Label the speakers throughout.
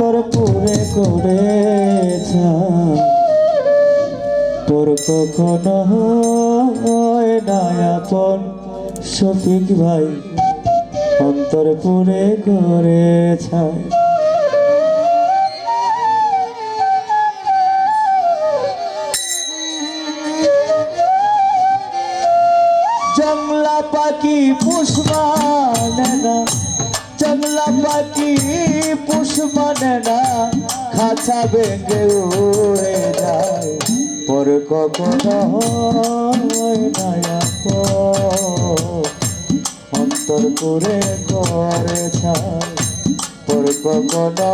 Speaker 1: অন্তর পুরে করেছ। তোর কখনো হয় না আপন শফিক ভাই, অন্তর পুরে করেছ। জংলা পাখি পুষ্পানে না জংলা পাখি পুষ্পানে না খাঁচা ভেঙে উড়ে যায় পর কখনো। অন্তর করে করে ছায় পর কখনো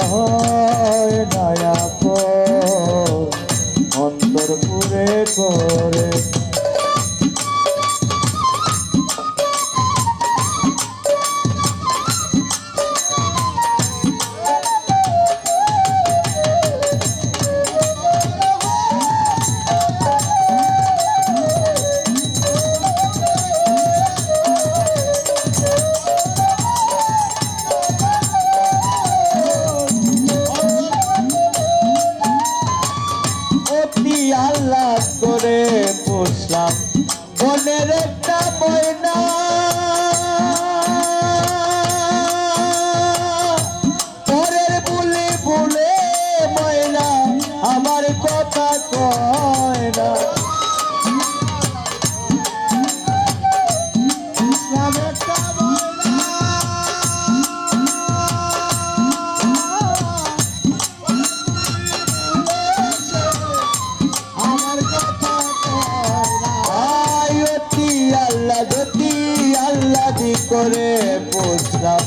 Speaker 1: না আপন। অন্তর পুরে করে আল্লাহ করে পুষলাম মনের একটা ময়না করে বুঝলাম,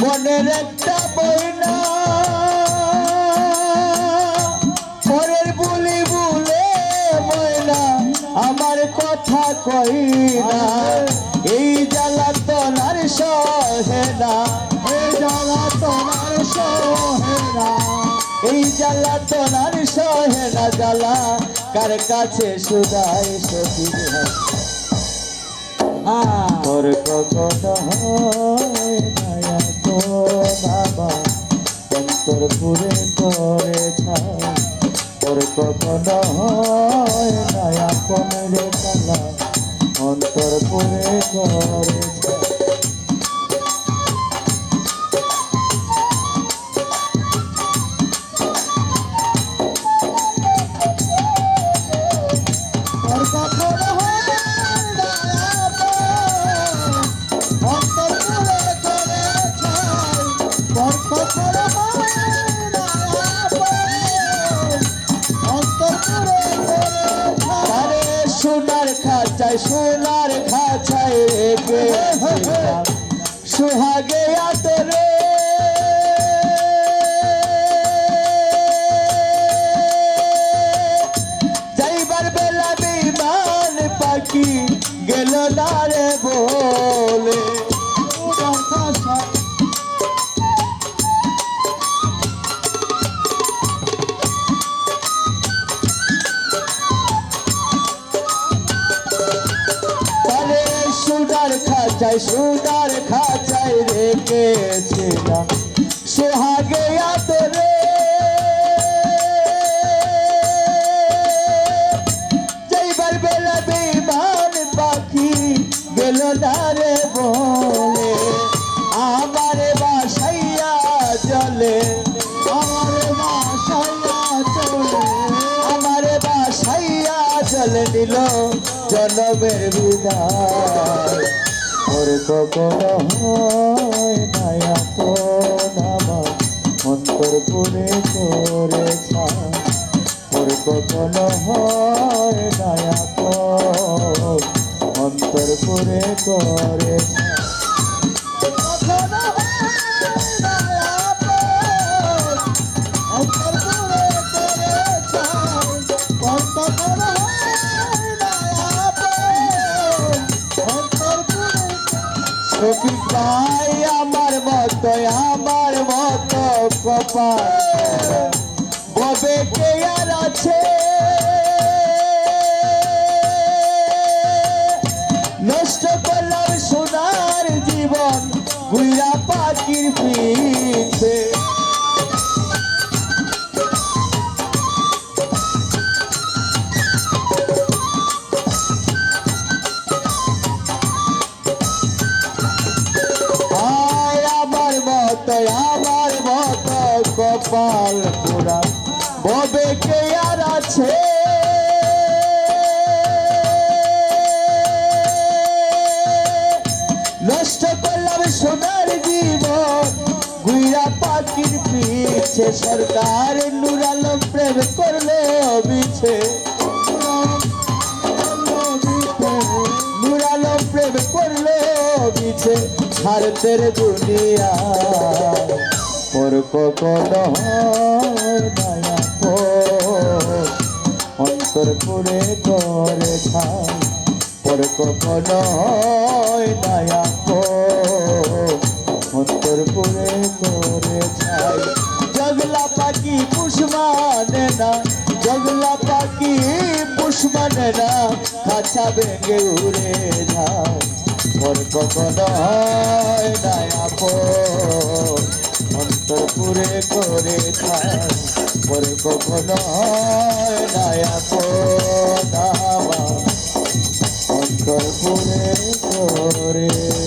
Speaker 1: মনের একটা বইনা। পরের বুলি বলে ময়না, আমার কথা কই না। এই জ্বালা তোলার সহে না, এই জ্বালা তোলার সহে না। এই জ্বালা তোলার সহে না, জ্বালা কার কাছে সুদাই সখী তোর কখনো হয় না এত বাবা অন্তর পুরে করে ছায় তোর কখনো হয় না আপন রে কালা অন্তর পুরে করে সোনার খাঁচায় রেখে সোহাগে আতরে যাইবার বেলা বিমান পাখি গেল না। খাঁচায়, সুদার খাঁচায় রেখেছিলাম। সোহাগে আতরে যাইবার বেলা বিমান পাখি গেল না রে বলে, আমার বাসাইয়া জলে চলে নিল জনমের বিদায় ওর কখনো হয় না আপন আমার অন্তর পুরে করে করে কপাল। কবে কে আর আছে? নষ্ট করলাম সোনার জীবন বুইরা পাখির পিঠ। নষ্ট করলাম সোনার জীবন। গুইরা পাখির পিছে সরকার নুর আলম প্রেম করল মিছে নুর আলম প্রেম করল মিছে ভারতের দুনিয়া। ওর কখনো অন্তর করে করে খাই ওর কখনো হয় নয়া অন্তর করে খাই জগলা পাখি পুষ মানে না, জগলা পাখি পুষ মানে না, খাঁচা ভেঙে উড়ে যায়। ওর কখনো হয় নয়া অন্তর পুরে করে খাই ওর কখনো হয় নয়া অন্তর পুরে করে।